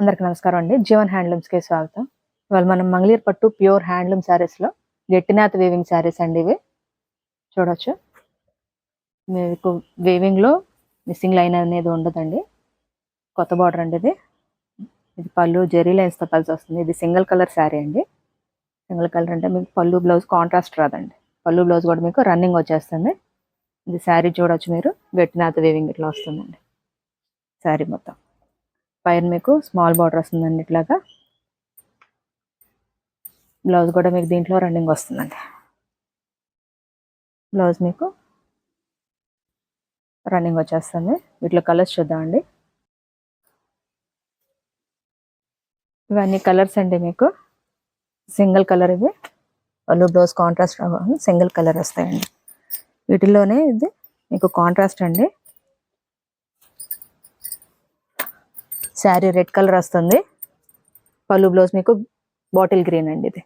అందరికి నమస్కారం అండి. జీవన్ హ్యాండ్లూమ్స్కి స్వాగతం. ఇవాళ మనం మంగళీర్ పట్టు ప్యూర్ హ్యాండ్లూమ్ శారీస్లో గట్టినాథ్ వీవింగ్ శారీస్ అండి ఇవి. చూడవచ్చు మీకు వీవింగ్లో మిస్సింగ్ లైన్ అనేది ఉండదండి. కొత్త బార్డర్ అండి ఇది. ఇది పళ్ళు జెరీ లైన్స్తో కలిసి వస్తుంది. ఇది సింగిల్ కలర్ శారీ అండి. సింగిల్ కలర్ అంటే మీకు పళ్ళు బ్లౌజ్ కాంట్రాస్ట్ రాదండి. పళ్ళు బ్లౌజ్ కూడా మీకు రన్నింగ్ వచ్చేస్తుంది. ఇది శారీ చూడవచ్చు మీరు. గట్టినాథ్ వీవింగ్ ఇట్లా వస్తుందండి. శారీ మొత్తం. పైన మీకు స్మాల్ బార్డర్ వస్తుందండి ఇట్లాగా. బ్లౌజ్ కూడా మీకు దీంట్లో రన్నింగ్ వస్తుందండి బ్లౌజ్ మీకు రన్నింగ్ వచ్చేస్తుంది. వీటిలో కలర్స్ చూద్దామండి ఇవన్నీ కలర్స్ అండి మీకు. సింగిల్ కలర్ ఇవి. వాళ్ళు బ్లౌజ్ కాంట్రాస్ట్ సింగిల్ కలర్ వస్తాయండి. వీటిలోనే ఇది మీకు కాంట్రాస్ట్ అండి. శారీ రెడ్ కలర్ వస్తుంది. పళ్ళు బ్లౌజ్ మీకు బాటిల్ గ్రీన్ అండి ఇది.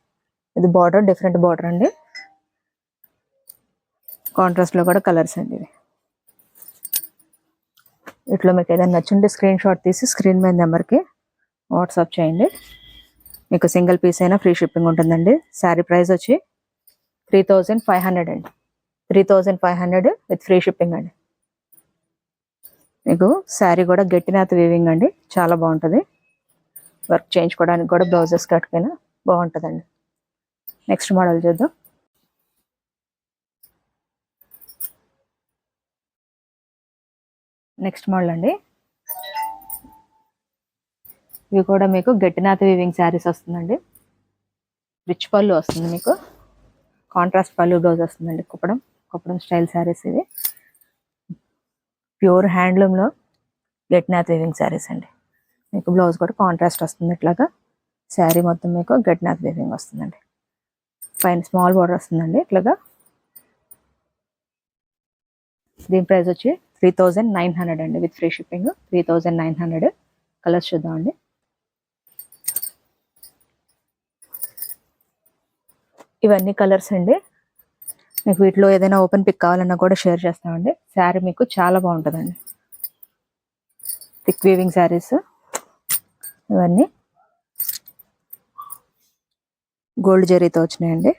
ఇది బార్డర్ డిఫరెంట్ బార్డర్ అండి. కాంట్రాస్ట్లో కూడా కలర్స్ అండి ఇది ఇట్లా మీకు ఏదైనా నచ్చుంటే స్క్రీన్ షాట్ తీసి స్క్రీన్ మీద నెంబర్కి వాట్సాప్ చేయండి. మీకు సింగిల్ పీస్ అయినా ఫ్రీ షిప్పింగ్ ఉంటుందండి. శారీ ప్రైస్ వచ్చి త్రీ థౌజండ్ ఫైవ్ హండ్రెడ్ అండి. Three thousand five hundred with free shipping అండి. మీకు శారీ కూడా గట్టినాథ వీవింగ్ అండి. చాలా బాగుంటుంది. వర్క్ చేయించుకోవడానికి కూడా బ్లౌజెస్ కట్టుకైనా బాగుంటుందండి. నెక్స్ట్ మోడల్ చూద్దాం. నెక్స్ట్ మోడల్ అండి. ఇవి కూడా మీకు గట్టినాథ వీవింగ్ శారీస్ వస్తుందండి. రిచ్ పళ్ళు వస్తుంది మీకు. కాంట్రాస్ట్ పళ్ళు బ్లౌజ్ వస్తుందండి. కుప్పడం కుప్పడం స్టైల్ శారీస్ ఇవి. ప్యూర్ హ్యాండ్లూమ్లో గట్నాథ్ వీవింగ్ శారీస్ అండి. మీకు బ్లౌజ్ కూడా కాంట్రాస్ట్ వస్తుంది ఇట్లాగా. శారీ మొత్తం మీకు గట్నాథ్ వీవింగ్ వస్తుందండి. పైన స్మాల్ బార్డర్ వస్తుందండి ఇట్లాగా. దీని ప్రైస్ వచ్చి త్రీ థౌజండ్ నైన్ హండ్రెడ్ అండి with free shipping. Three thousand nine hundred colours చూద్దామండి ఇవన్నీ కలర్స్ అండి. మీకు వీటిలో ఏదైనా ఓపెన్ పిక్ కావాలన్నా కూడా షేర్ చేస్తామండి. శారీ మీకు చాలా బాగుంటుందండి. థిక్ వీవింగ్ శారీస్ ఇవన్నీ. గోల్డ్ జరీతో వచ్చినాయండి.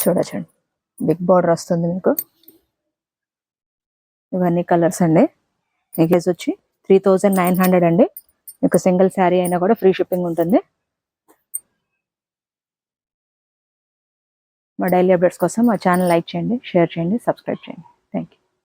చూడొచ్చండి. బిగ్ బార్డర్ వస్తుంది మీకు. ఇవన్నీ కలర్స్ అండి. మీకు వచ్చి త్రీ థౌజండ్ నైన్ హండ్రెడ్ అండి. మీకు సింగిల్ శారీ అయినా కూడా ఫ్రీ షిప్పింగ్ ఉంటుంది. మా డైలీ అప్డేట్స్ కోసం మా ఛానల్ లైక్ చేయండి షేర్ చేయండి సబ్స్క్రైబ్ చేయండి.